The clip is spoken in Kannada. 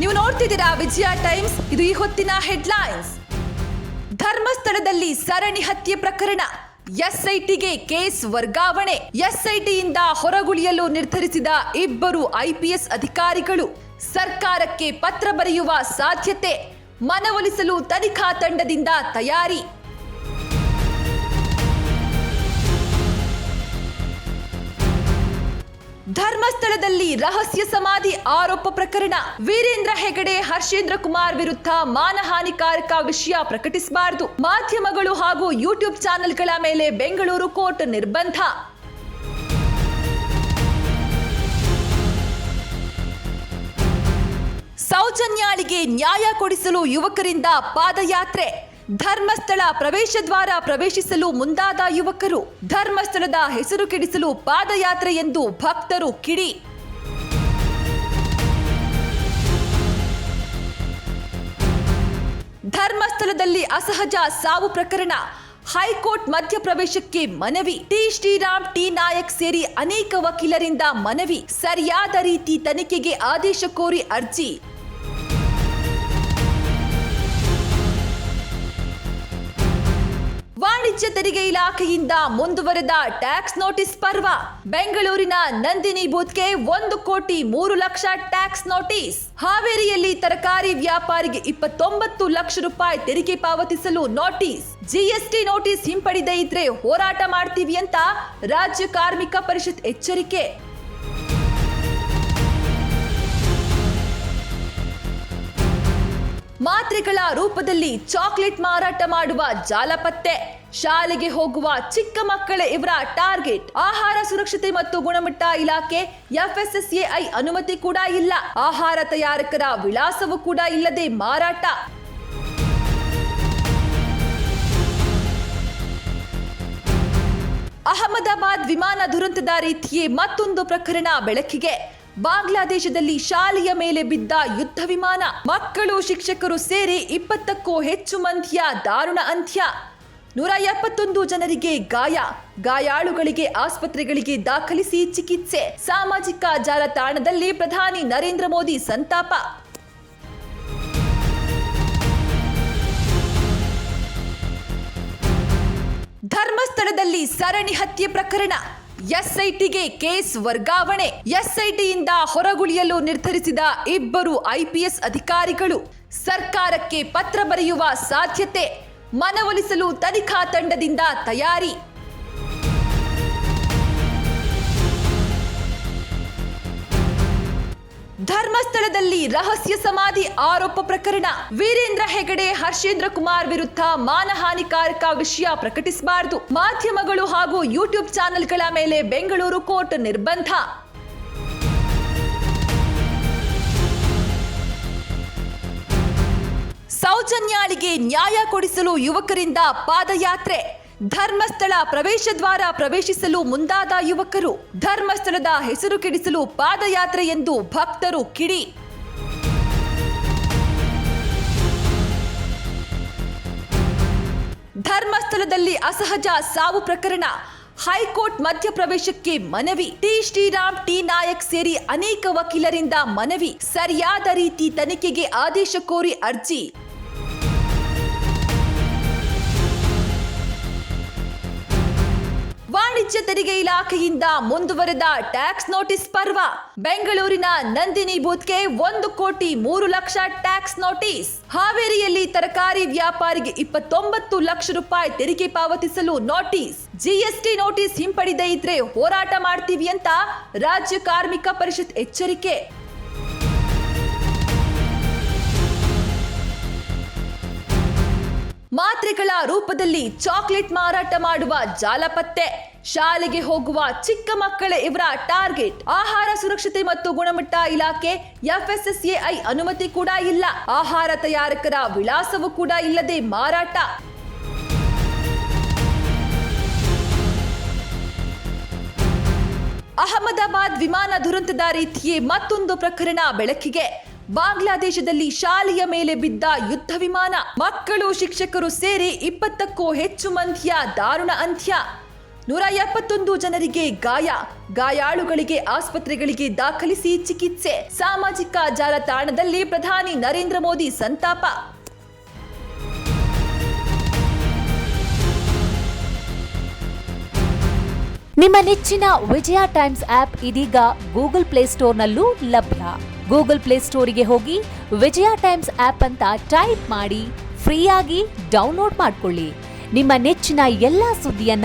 ನೀವು ನೋಡ್ತಿದ್ದೀರಾ ವಿಜಯ ಟೈಮ್ಸ್? ಇದು ಈ ಹೊತ್ತಿನ ಹೆಡ್ಲೈನ್ಸ್. ಧರ್ಮಸ್ಥಳದಲ್ಲಿ ಸರಣಿ ಹತ್ಯೆ ಪ್ರಕರಣ. ಎಸ್ಐಟಿಗೆ ಕೇಸ್ ವರ್ಗಾವಣೆ. ಎಸ್ಐಟಿಯಿಂದ ಹೊರಗುಳಿಯಲು ನಿರ್ಧರಿಸಿದ ಇಬ್ಬರು ಐಪಿಎಸ್ ಅಧಿಕಾರಿಗಳು. ಸರ್ಕಾರಕ್ಕೆ ಪತ್ರ ಬರೆಯುವ ಸಾಧ್ಯತೆ. ಮನವೊಲಿಸಲು ತನಿಖಾ ತಂಡದಿಂದ ತಯಾರಿ. ಧರ್ಮಸ್ಥಳದಲ್ಲಿ ರಹಸ್ಯ ಸಮಾಧಿ ಆರೋಪ ಪ್ರಕರಣ. ವೀರೇಂದ್ರ ಹೆಗಡೆ, ಹರ್ಷೇಂದ್ರ ಕುಮಾರ್ ವಿರುದ್ಧ ಮಾನಹಾನಿಕಾರಕ ವಿಷಯ ಪ್ರಕಟಿಸಬಾರದು. ಮಾಧ್ಯಮಗಳು ಹಾಗೂ ಯೂಟ್ಯೂಬ್ ಚಾನೆಲ್ಗಳ ಮೇಲೆ ಬೆಂಗಳೂರು ಕೋರ್ಟ್ ನಿರ್ಬಂಧ. ಸೌಜನ್ಯಾಳಿಗೆ ನ್ಯಾಯ ಕೊಡಿಸಲು ಯುವಕರಿಂದ ಪಾದಯಾತ್ರೆ. ಧರ್ಮಸ್ಥಳ ಪ್ರವೇಶ ದ್ವಾರ ಪ್ರವೇಶಿಸಲು ಮುಂದಾದ ಯುವಕರು ಧರ್ಮಸ್ಥಳದ ಹೆಸರು ಕೆಡಿಸಲು ಪಾದಯಾತ್ರೆ ಎಂದು ಭಕ್ತರು ಕಿಡಿ. ಧರ್ಮಸ್ಥಳದಲ್ಲಿ ಅಸಹಜ ಸಾವು ಪ್ರಕರಣ. ಹೈಕೋರ್ಟ್ ಮಧ್ಯಪ್ರವೇಶಕ್ಕೆ ಮನವಿ. ಟಿ. ಶ್ರೀರಾಮ್, ಟಿ. ನಾಯಕ್ ಸೇರಿ ಅನೇಕ ವಕೀಲರಿಂದ ಮನವಿ. ಸರಿಯಾದ ರೀತಿ ತನಿಖೆಗೆ ಆದೇಶ ಕೋರಿ ಅರ್ಜಿ. ವಾಣಿಜ್ಯ ತೆರಿಗೆ ಇಲಾಖೆಯಿಂದ ಮುಂದುವರೆದ ಟ್ಯಾಕ್ಸ್ ನೋಟಿಸ್ ಪರ್ವ. ಬೆಂಗಳೂರಿನ ನಂದಿನಿ ಬೂತ್ಗೆ ಒಂದು ಕೋಟಿ ಮೂರು ಲಕ್ಷ ಟ್ಯಾಕ್ಸ್ ನೋಟಿಸ್. ಹಾವೇರಿಯಲ್ಲಿ ತರಕಾರಿ ವ್ಯಾಪಾರಿಗೆ ಇಪ್ಪತ್ತೊಂಬತ್ತು ಲಕ್ಷ ರೂಪಾಯಿ ತೆರಿಗೆ ಪಾವತಿಸಲು ನೋಟಿಸ್. ಜಿಎಸ್ಟಿ ನೋಟಿಸ್ ಹಿಂಪಡೆದೇ ಇದ್ರೆ ಹೋರಾಟ ಮಾಡ್ತೀವಿ ಅಂತ ರಾಜ್ಯ ಕಾರ್ಮಿಕ ಪರಿಷತ್ ಎಚ್ಚರಿಕೆ. ಮಾತ್ರೆಗಳ ರೂಪದಲ್ಲಿ ಚಾಕ್ಲೇಟ್ ಮಾರಾಟ ಮಾಡುವ ಜಾಲಪತ್ತೆ. ಶಾಲೆಗೆ ಹೋಗುವ ಚಿಕ್ಕ ಮಕ್ಕಳೇ ಇವರ ಟಾರ್ಗೆಟ್. ಆಹಾರ ಸುರಕ್ಷತೆ ಮತ್ತು ಗುಣಮಟ್ಟ ಇಲಾಖೆ ಎಫ್ಎಸ್ಎಸ್ಎಐ ಅನುಮತಿ ಕೂಡ ಇಲ್ಲ. ಆಹಾರ ತಯಾರಕರ ವಿಳಾಸವೂ ಕೂಡ ಇಲ್ಲದೆ ಮಾರಾಟ. ಅಹಮದಾಬಾದ್ ವಿಮಾನ ದುರಂತದ ರೀತಿಯೇ ಮತ್ತೊಂದು ಪ್ರಕರಣ ಬೆಳಕಿಗೆ. ಬಾಂಗ್ಲಾದೇಶದಲ್ಲಿ ಶಾಲೆಯ ಮೇಲೆ ಬಿದ್ದ ಯುದ್ಧ ವಿಮಾನ. ಮಕ್ಕಳು, ಶಿಕ್ಷಕರು ಸೇರಿ ಇಪ್ಪತ್ತಕ್ಕೂ ಹೆಚ್ಚು ಮಂದಿಯ ದಾರುಣ ಅಂತ್ಯ. ನೂರ ಎಪ್ಪತ್ತೊಂದು ಜನರಿಗೆ ಗಾಯ. ಗಾಯಾಳುಗಳಿಗೆ ಆಸ್ಪತ್ರೆಗಳಿಗೆ ದಾಖಲಿಸಿ ಚಿಕಿತ್ಸೆ. ಸಾಮಾಜಿಕ ಜಾಲತಾಣದಲ್ಲಿ ಪ್ರಧಾನಿ ನರೇಂದ್ರ ಮೋದಿ ಸಂತಾಪ. ಧರ್ಮಸ್ಥಳದಲ್ಲಿ ಸರಣಿ ಹತ್ಯೆ ಪ್ರಕರಣ. ಎಸ್ಐಟಿಗೆ ಕೇಸ್ ವರ್ಗಾವಣೆ. ಎಸ್ಐಟಿಯಿಂದ ಹೊರಗುಳಿಯಲು ನಿರ್ಧರಿಸಿದ ಇಬ್ಬರು ಐಪಿಎಸ್ ಅಧಿಕಾರಿಗಳು ಸರ್ಕಾರಕ್ಕೆ ಪತ್ರ ಬರೆಯುವ ಸಾಧ್ಯತೆ, ಮನವೊಲಿಸಲು ತನಿಖಾ ತಂಡದಿಂದ ತಯಾರಿ. ಧರ್ಮಸ್ಥಳದಲ್ಲಿ ರಹಸ್ಯ ಸಮಾಧಿ ಆರೋಪ ಪ್ರಕರಣ. ವೀರೇಂದ್ರ ಹೆಗಡೆ, ಹರ್ಷೇಂದ್ರ ಕುಮಾರ್ ವಿರುದ್ಧ ಮಾನಹಾನಿಕಾರಕ ವಿಷಯ ಪ್ರಕಟಿಸಬಾರದು. ಮಾಧ್ಯಮಗಳು ಹಾಗೂ ಯೂಟ್ಯೂಬ್ ಚಾನೆಲ್ಗಳ ಮೇಲೆ ಬೆಂಗಳೂರು ಕೋರ್ಟ್ ನಿರ್ಬಂಧ. ಸೌಜನ್ಯಾಳಿಗೆ ನ್ಯಾಯ ಕೊಡಿಸಲು ಯುವಕರಿಂದ ಪಾದಯಾತ್ರೆ. ಧರ್ಮಸ್ಥಳ ಪ್ರವೇಶ ದ್ವಾರ ಪ್ರವೇಶಿಸಲು ಮುಂದಾದ ಯುವಕರು ಧರ್ಮಸ್ಥಳದ ಹೆಸರು ಕೆಡಿಸಲು ಪಾದಯಾತ್ರೆ ಎಂದು ಭಕ್ತರು ಕಿಡಿ. ಧರ್ಮಸ್ಥಳದಲ್ಲಿ ಅಸಹಜ ಸಾವು ಪ್ರಕರಣ. ಹೈಕೋರ್ಟ್ ಮಧ್ಯಪ್ರವೇಶಕ್ಕೆ ಮನವಿ. ಟಿ. ಶ್ರೀರಾಮ್, ಟಿ. ನಾಯಕ್ ಸೇರಿ ಅನೇಕ ವಕೀಲರಿಂದ ಮನವಿ. ಸರಿಯಾದ ರೀತಿ ತನಿಖೆಗೆ ಆದೇಶ ಕೋರಿ ಅರ್ಜಿ. ವಾಣಿಜ್ಯ ತೆರಿಗೆ ಇಲಾಖೆಯಿಂದ ಮುಂದುವರೆದ ಟ್ಯಾಕ್ಸ್ ನೋಟಿಸ್ ಪರ್ವ. ಬೆಂಗಳೂರಿನ ನಂದಿನಿ ಬೂತ್ಗೆ ಒಂದು ಕೋಟಿ ಮೂರು ಲಕ್ಷ ಟ್ಯಾಕ್ಸ್ ನೋಟಿಸ್. ಹಾವೇರಿಯಲ್ಲಿ ತರಕಾರಿ ವ್ಯಾಪಾರಿಗೆ ಇಪ್ಪತ್ತೊಂಬತ್ತು ಲಕ್ಷ ರೂಪಾಯಿ ತೆರಿಗೆ ಪಾವತಿಸಲು ನೋಟಿಸ್. ಜಿಎಸ್ಟಿ ನೋಟಿಸ್ ಹಿಂಪಡೆದೇ ಇದ್ರೆ ಹೋರಾಟ ಮಾಡ್ತೀವಿ ಅಂತ ರಾಜ್ಯ ಕಾರ್ಮಿಕ ಪರಿಷತ್ ಎಚ್ಚರಿಕೆ. ಮಾತ್ರೆಗಳ ರೂಪದಲ್ಲಿ ಚಾಕ್ಲೇಟ್ ಮಾರಾಟ ಮಾಡುವ ಜಾಲ ಪತ್ತೆ ಶಾಲೆಗೆ ಹೋಗುವ ಚಿಕ್ಕ ಮಕ್ಕಳೇ ಇವರ ಟಾರ್ಗೆಟ್. ಆಹಾರ ಸುರಕ್ಷತೆ ಮತ್ತು ಗುಣಮಟ್ಟ ಇಲಾಖೆ ಎಫ್ಎಸ್ಎಸ್ಎಐ ಅನುಮತಿ ಕೂಡ ಇಲ್ಲ. ಆಹಾರ ತಯಾರಕರ ವಿಳಾಸವೂ ಕೂಡ ಇಲ್ಲದೆ ಮಾರಾಟ. ಅಹಮದಾಬಾದ್ ವಿಮಾನ ದುರಂತದ ರೀತಿಯೇ ಮತ್ತೊಂದು ಪ್ರಕರಣ ಬೆಳಕಿಗೆ. ಬಾಂಗ್ಲಾದೇಶದಲ್ಲಿ ಶಾಲೆಯ ಮೇಲೆ ಬಿದ್ದ ಯುದ್ಧ ವಿಮಾನ. ಮಕ್ಕಳು ಶಿಕ್ಷಕರು ಸೇರಿ ಇಪ್ಪತ್ತಕ್ಕೂ ಹೆಚ್ಚು ಮಂದಿಯ ದಾರುಣ ಅಂತ್ಯ. ನೂರ ಎಪ್ಪತ್ತೊಂದು ಜನರಿಗೆ ಗಾಯ. ಗಾಯಾಳುಗಳಿಗೆ ಆಸ್ಪತ್ರೆಗಳಿಗೆ ದಾಖಲಿಸಿ ಚಿಕಿತ್ಸೆ. ಸಾಮಾಜಿಕ ಜಾಲತಾಣದಲ್ಲಿ ಪ್ರಧಾನಿ ನರೇಂದ್ರ ಮೋದಿ ಸಂತಾಪ. ನಿಮ್ಮ ನೆಚ್ಚಿನ ವಿಜಯ ಟೈಮ್ಸ್ ಆಪ್ ಇದೀಗ ಗೂಗಲ್ ಪ್ಲೇಸ್ಟೋರ್ನಲ್ಲೂ ಲಭ್ಯ. ಗೂಗಲ್ ಪ್ಲೇಸ್ಟೋರಿಗೆ ಹೋಗಿ ವಿಜಯ ಟೈಮ್ಸ್ ಆಪ್ ಅಂತ ಟೈಪ್ ಮಾಡಿ ಫ್ರೀಯಾಗಿ ಡೌನ್ಲೋಡ್ ಮಾಡಿಕೊಳ್ಳಿ. ನಿಮ್ಮ ನೆಚ್ಚಿನ ಎಲ್ಲ ಸುದ್ದಿಯನ್ನ